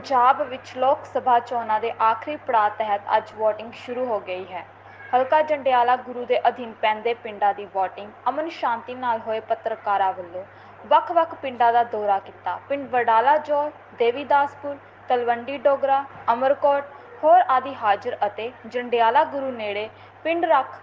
ਪੰਜਾਬ ਵਿੱਚ ਲੋਕ ਸਭਾ ਚੋਣਾਂ ਦੇ ਆਖਰੀ ਪੜਾਅ ਤਹਿਤ ਅੱਜ VOTING ਸ਼ੁਰੂ ਹੋ ਗਈ ਹੈ। ਹਲਕਾ ਜੰਡਿਆਲਾ ਗੁਰੂ ਦੇ ਅਧੀਨ ਪੈਂਦੇ ਪਿੰਡਾਂ ਦੀ VOTING ਅਮਨ ਸ਼ਾਂਤੀ ਨਾਲ ਹੋਏ ਪੱਤਰਕਾਰਾਂ ਵੱਲੋਂ ਵੱਖ-ਵੱਖ ਪਿੰਡਾਂ ਦਾ ਦੌਰਾ ਕੀਤਾ। ਪਿੰਡ ਵਡਾਲਾ ਜੋਲ ਦੇਵੀਦਾਸਪੁਰ, ਤਲਵੰਡੀ ਡੋਗਰਾ, ਅਮਰਕੋਟ, ਹੋਰ ਆਦਿ ਹਾਜ਼ਰ ਅਤੇ ਜੰਡਿਆਲਾ ਗੁਰੂ ਨੇੜੇ ਪਿੰਡ ਰੱਖ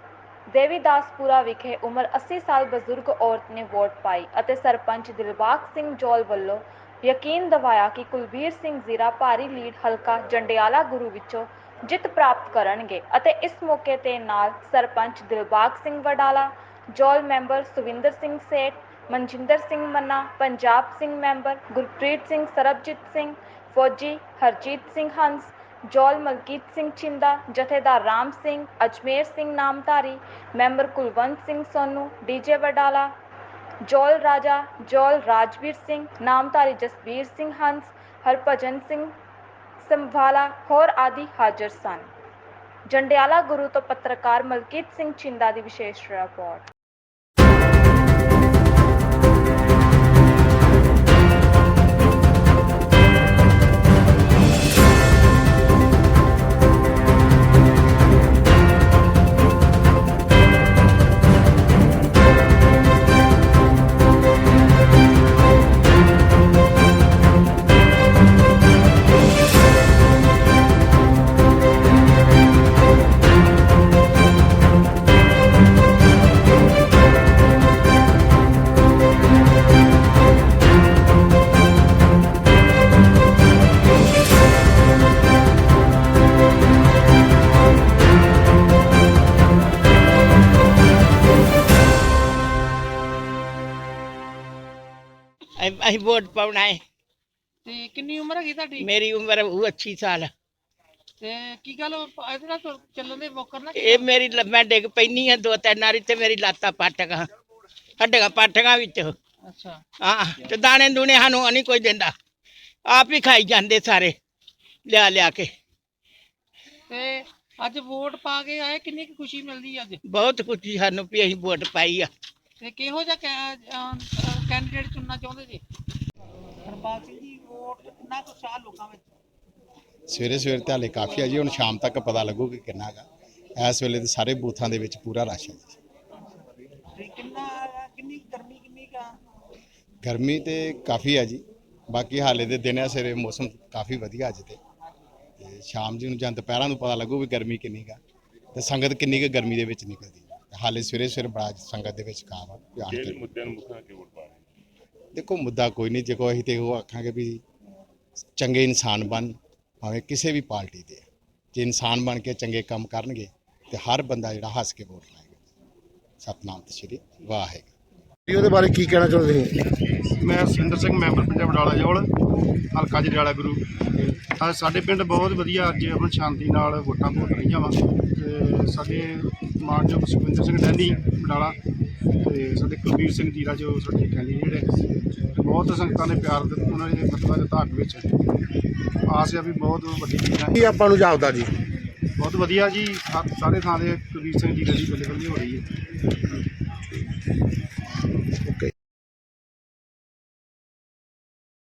ਦੇਵੀਦਾਸਪੁਰਾ ਵਿਖੇ ਉਮਰ 80 ਸਾਲ ਬਜ਼ੁਰਗ ਔਰਤ ਨੇ ਵੋਟ ਪਾਈ ਅਤੇ ਸਰਪੰਚ ਦਿਲਬਾਗ ਸਿੰਘ ਜੋਲ ਵੱਲੋਂ ਯਕੀਨ ਦਿਵਾਇਆ ਕਿ ਕੁਲਬੀਰ ਸਿੰਘ ਜ਼ੀਰਾ ਭਾਰੀ ਲੀਡ ਹਲਕਾ ਜੰਡਿਆਲਾ ਗੁਰੂ ਵਿੱਚੋਂ ਜਿੱਤ ਪ੍ਰਾਪਤ ਕਰਨਗੇ ਅਤੇ ਇਸ ਮੌਕੇ ਤੇ ਨਾਲ ਸਰਪੰਚ ਦਿਲਬਾਗ ਸਿੰਘ ਵਡਾਲਾ, ਜੋਲ ਮੈਂਬਰ ਸੁਵਿੰਦਰ ਸਿੰਘ ਸੇਠ, ਮਨਜਿੰਦਰ ਸਿੰਘ ਮੰਨਾ, ਪੰਜਾਬ ਸਿੰਘ ਮੈਂਬਰ ਗੁਰਪ੍ਰੀਤ ਸਿੰਘ ਸਰਬਜੀਤ ਸਿੰਘ, ਫੌਜੀ ਹਰਜੀਤ ਸਿੰਘ ਹੰਸ, ਜੋਲ ਮਲਕੀਤ ਸਿੰਘ ਛਿੰਦਾ ਜਥੇਦਾਰ ਰਾਮ ਸਿੰਘ, ਅਜਮੇਰ ਸਿੰਘ ਨਾਮਧਾਰੀ, ਮੈਂਬਰ ਕੁਲਵੰਤ ਸਿੰਘ ਸੋਨੂ ਡੀਜੇ ਵਡਾਲਾ ਜੌਲ ਰਾਜਾ ਜੌਲ ਰਾਜਵੀਰ ਸਿੰਘ, ਨਾਮਧਾਰੀ ਜਸਬੀਰ ਸਿੰਘ ਹੰਸ, ਹਰਭਜਨ ਸਿੰਘ ਸੰਭਾਲਾ, ਹੋਰ ਆਦਿ ਹਾਜ਼ਰ ਸਨ। ਜੰਡਿਆਲਾ ਗੁਰੂ ਤੋਂ ਪੱਤਰਕਾਰ ਮਲਕੀਤ ਸਿੰਘ ਛਿੰਦਾ ਦੀ ਵਿਸ਼ੇਸ਼ ਰਿਪੋਰਟ ਅਸੀਂ ਅਸੀਂ ਵੋਟ ਪਾਉਣਾ ਹੈ ਤੇ ਕਿੰਨੀ ਉਮਰ ਹੈਗੀ ਤੁਹਾਡੀ? ਮੇਰੀ ਉਮਰ ਉਹ 80 ਸਾਲ। ਤੇ ਕੀ ਗੱਲ ਇਹਦੇ ਨਾਲ ਤੁਰ- ਚੱਲਣ ਦੇ ਮੌਕਰ ਨਾ ਇਹ ਮੇਰੀ ਲ- ਮੈਂ ਡਿੱਗ ਪੈਣੀ ਆ ਦੋ ਤਿੰਨ ਵਾਰੀ ਤੇ ਮੇਰੀ ਲੱਤਾਂ ਪੱਟ ਗਾ ਹੱਡੀਆਂ ਪੱਟੀਆਂ ਵਿੱਚ। ਅੱਛਾ। ਹਾਂ ਤੇ ਦਾਣੇ ਦੂਣੇ ਸਾਨੂੰ ਨਹੀਂ ਕੋਈ ਦਿੰਦਾ। ਆਪ ਹੀ ਖਾਈ ਜਾਂਦੇ ਸਾਰੇ ਲਿਆ ਲਿਆ ਕੇ। ਤੇ ਅੱਜ ਵੋਟ ਪਾ ਕੇ ਆਏ ਕਿੰਨੀ ਕੁ ਖੁਸ਼ੀ ਮਿਲਦੀ ਅੱਜ? ਬਹੁਤ ਖੁਸ਼ੀ ਸਾਨੂੰ ਵੀ ਅਸੀਂ ਵੋਟ ਪਾਈ ਆ। ਤੇ ਕਿਹੋ ਜਿਹਾ ਕੈਂਡੀਡੇਟ ਚੁਣਨਾ ਚਾਹੁੰਦੇ ਜੀ? ਹਰਪਾਲ ਸਿੰਘ ਜੀ ਵੋਟ ਕਿੰਨਾ ਕੁ ਉਤਸ਼ਾਹ ਲੋਕਾਂ ਵਿੱਚ? ਸਵੇਰੇ ਸਵੇਰੇ ਤੇ ਹਾਲੇ ਕਾਫੀ ਆ ਜੀ ਹੁਣ ਸ਼ਾਮ ਤੱਕ ਪਤਾ ਲੱਗੂ ਕਿ ਕਿੰਨਾ ਗਾ। ਇਸ ਵੇਲੇ ਤੇ ਸਾਰੇ ਬੂਥਾਂ ਦੇ ਵਿੱਚ ਪੂਰਾ ਰਸ਼ ਹੈ ਜੀ। ਤੇ ਕਿੰਨਾ ਕਿੰਨੀ ਗਰਮੀ ਕਿੰਨੀ ਕਾ ਗਰਮੀ ਤੇ ਕਾਫੀ ਆ ਜੀ। ਬਾਕੀ ਹਾਲੇ ਦੇ ਦਿਨ ਆ ਸਵੇਰੇ ਮੌਸਮ ਕਾਫੀ ਵਧੀਆ ਅੱਜ ਤੇ। ਤੇ ਸ਼ਾਮ ਜੀ ਨੂੰ ਜਾਂ ਦੁਪਹਿਰਾਂ ਨੂੰ ਪਤਾ ਲੱਗੂ ਵੀ ਗਰਮੀ ਕਿੰਨੀ ਗਾ। ਤੇ ਸੰਗਤ ਕਿੰਨੀ ਕੁ ਗਰਮੀ ਦੇ ਵਿੱਚ ਨਿਕਲਦੀ ਹੈ। ਹਾਲੇ ਸਵੇਰੇ ਸਵੇਰੇ ਬੜਾ ਸੰਗਤ ਦੇ ਵਿੱਚ ਕਾਮ ਆ ਕੇ ਮੁੱਦਿਆਂ ਨੂੰ ਮੁੱਖ ਕੇ ਵੋਟ ਪਾ ਦੇਖੋ ਮੁੱਦਾ ਕੋਈ ਨਹੀਂ। ਜੇ ਕੋਈ ਅਸੀਂ ਤੇ ਉਹ ਆਖਾਂਗੇ ਵੀ ਚੰਗੇ ਇਨਸਾਨ ਬਣ ਭਾਵੇਂ ਕਿਸੇ ਵੀ ਪਾਰਟੀ ਦੇ। ਜੇ ਇਨਸਾਨ ਬਣ ਕੇ ਚੰਗੇ ਕੰਮ ਕਰਨਗੇ ਤੇ ਹਰ ਬੰਦਾ ਜਿਹੜਾ ਹੱਸ ਕੇ ਵੋਟ ਲਾਏਗਾ। ਸਤਨਾਮ ਤੇ ਸ਼੍ਰੀ ਵਾਹਿਗੁਰੂ। ਜੀ, ਉਹਦੇ ਬਾਰੇ ਕੀ ਕਹਿਣਾ ਚਾਹੁੰਦੇ ਤੁਸੀਂ? ਮੈਂ ਸਿੰਦਰ ਸਿੰਘ ਮੈਂਬਰ ਪੰਜਾਬ ਡਾਲਾ ਜੋਲ ਹਲਕਾ ਜੜਿਆਲਾ ਗੁਰੂ। ਅੱਜ ਸਾਡੇ ਪਿੰਡ ਬਹੁਤ ਵਧੀਆ ਅੱਜ ਅਮਨ ਸ਼ਾਂਤੀ ਨਾਲ ਵੋਟਾਂ ਪੋ ਰਹੀਆਂ ਵਾ। ਤੇ ਸਾਡੇ ਮਾਨਯੋਗ ਸੁਖਵਿੰਦਰ ਸਿੰਘ ਡੈਨੀ ਬਡਾਲਾ ਤੇ ਸਾਡੇ ਕੁਲਬੀਰ ਸਿੰਘ ਜੀਰਾ ਜੋ ਸਾਡੇ ਕੈਂਡੀਡੇਟ ਹੈ ਬਹੁਤ ਸੰਗਤਾਂ ਨੇ ਪਿਆਰ ਦਿੱਤਾ ਉਹਨਾਂ ਨੇ ਮਤਲਬ ਦਿੱਤਾ ਹੱਕ ਵਿੱਚ। ਆਸ ਹੈ ਵੀ ਬਹੁਤ ਵੱਡੀ ਚੀਜ਼ਾਂ ਕੀ ਆਪਾਂ ਨੂੰ ਜਾਪਦਾ ਜੀ? ਬਹੁਤ ਵਧੀਆ ਜੀ ਸਾਰੇ ਥਾਂ ਦੇ ਕੁਲਬੀਰ ਸਿੰਘ ਜੀਰਾ ਦੀ ਬੱਲੇ ਬੱਲੇ ਹੋ ਰਹੀ ਹੈ।